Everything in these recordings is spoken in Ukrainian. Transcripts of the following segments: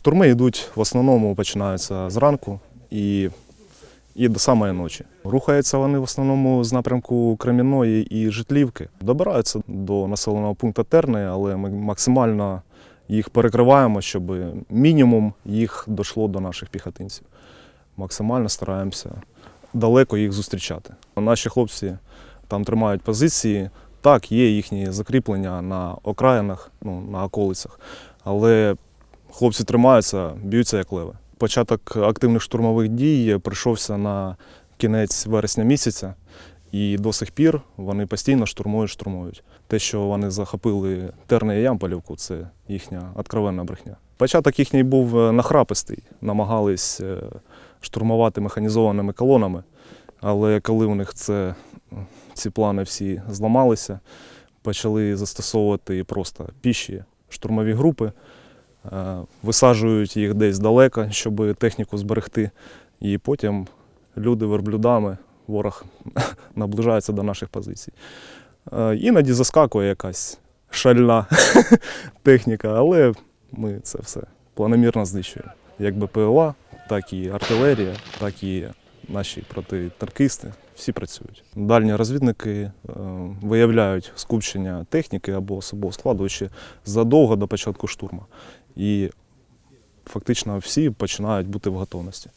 Штурми йдуть в основному починаються зранку і, і до самої ночі. Рухаються вони в основному з напрямку Кремінної і Житлівки. Добираються до населеного пункту Терни, але ми максимально їх перекриваємо, щоб мінімум їх дійшло до наших піхотинців. Максимально стараємося далеко їх зустрічати. Наші хлопці там тримають позиції. Так, є їхні закріплення на окраїнах, ну, на околицях, але хлопці тримаються, б'ються як леви. Початок активних штурмових дій прийшовся на кінець вересня місяця, і до сих пір вони постійно штурмують, штурмують. Те, що вони захопили Терне і Ямполівку, це їхня откровенна брехня. Початок їхній був е, нахрапистий, намагались е, штурмувати механізованими колонами, але коли у них це, ці плани всі зламалися, почали застосовувати просто піші штурмові групи, висаджують їх десь далеко, щоб техніку зберегти, і потім люди верблюдами, ворог наближається до наших позицій. Е, Іноді заскакує якась шальна техніка, але ми це все планомірно знищуємо. Як БПЛА, так і артилерія, так і наші протитанкисти. Всі працюють. Дальні розвідники е, виявляють скупчення техніки або особового складу ще задовго до початку штурму. І фактично всі починають бути в готовності.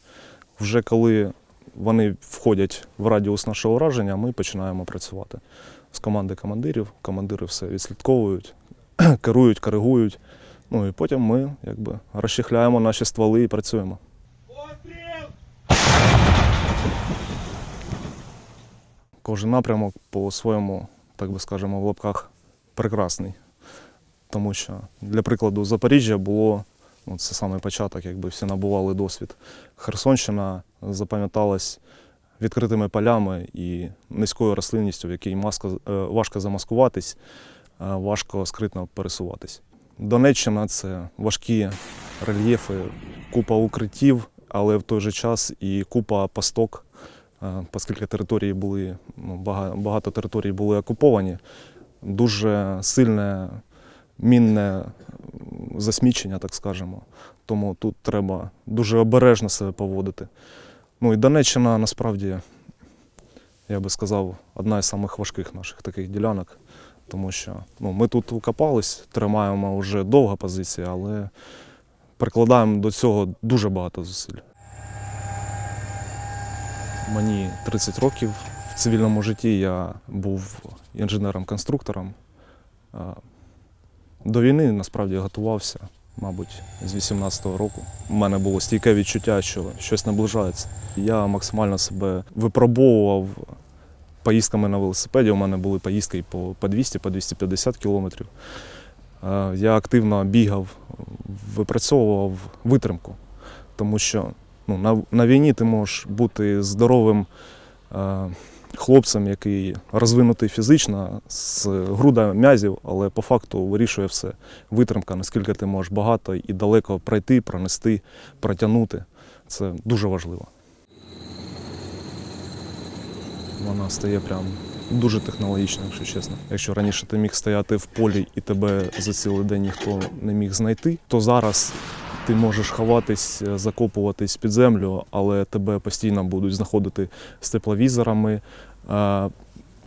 Вже коли вони входять в радіус нашого враження, ми починаємо працювати з команди командирів. Командири все відслідковують, керують, коригують. Ну і потім ми якби розчехляємо наші стволи і працюємо. Кожен напрямок по-своєму, так би скажемо, в лапках прекрасний. Тому що, для прикладу, Запоріжжя було, ну, це саме початок, якби всі набували досвід. Херсонщина запам'яталась відкритими полями і низькою рослинністю, в якій маска, е, важко замаскуватись, е, важко скритно пересуватись. Донеччина це важкі рельєфи, купа укриттів, але в той же час і купа пасток, е, оскільки території були, ну, багато територій були окуповані, дуже сильне мінне засмічення, так скажемо. Тому тут треба дуже обережно себе поводити. Ну і Донеччина насправді, я би сказав, одна із самих важких наших таких ділянок, тому що ну, ми тут укопались, тримаємо вже довго позиції, але прикладаємо до цього дуже багато зусиль. Мені 30 років. В цивільному житті я був інженером-конструктором. До війни насправді готувався, мабуть, з 18-го року. У мене було стійке відчуття, що щось наближається. Я максимально себе випробовував поїздками на велосипеді. У мене були поїздки по, по 200, по 250 кілометрів. Е, Я активно бігав, випрацьовував витримку, тому що ну, на, на війні ти можеш бути здоровим е, хлопцем, який розвинутий фізично, з груда м'язів, але по факту вирішує все. Витримка, наскільки ти можеш багато і далеко пройти, пронести, протягнути. Це дуже важливо. Вона стає прям дуже технологічна, якщо чесно. Якщо раніше ти міг стояти в полі і тебе за цілий день ніхто не міг знайти, то зараз ти можеш ховатись, е, закопуватись під землю, але тебе постійно будуть знаходити з тепловізорами. Е,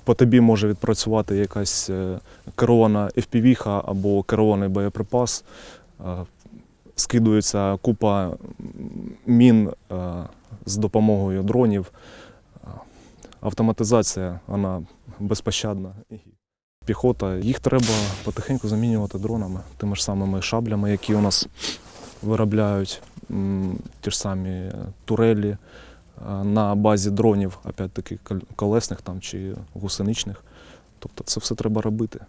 По тобі може відпрацювати якась е, керована FPV або керований боєприпас. Скидується купа мін з допомогою дронів. Автоматизація вона безпощадна. Піхота, їх треба потихеньку замінювати дронами, тими ж самими шаблями, які у нас виробляють, ті ж самі турелі е, на базі дронів, опять-таки кол- колесних там чи гусеничних. Тобто це все треба робити.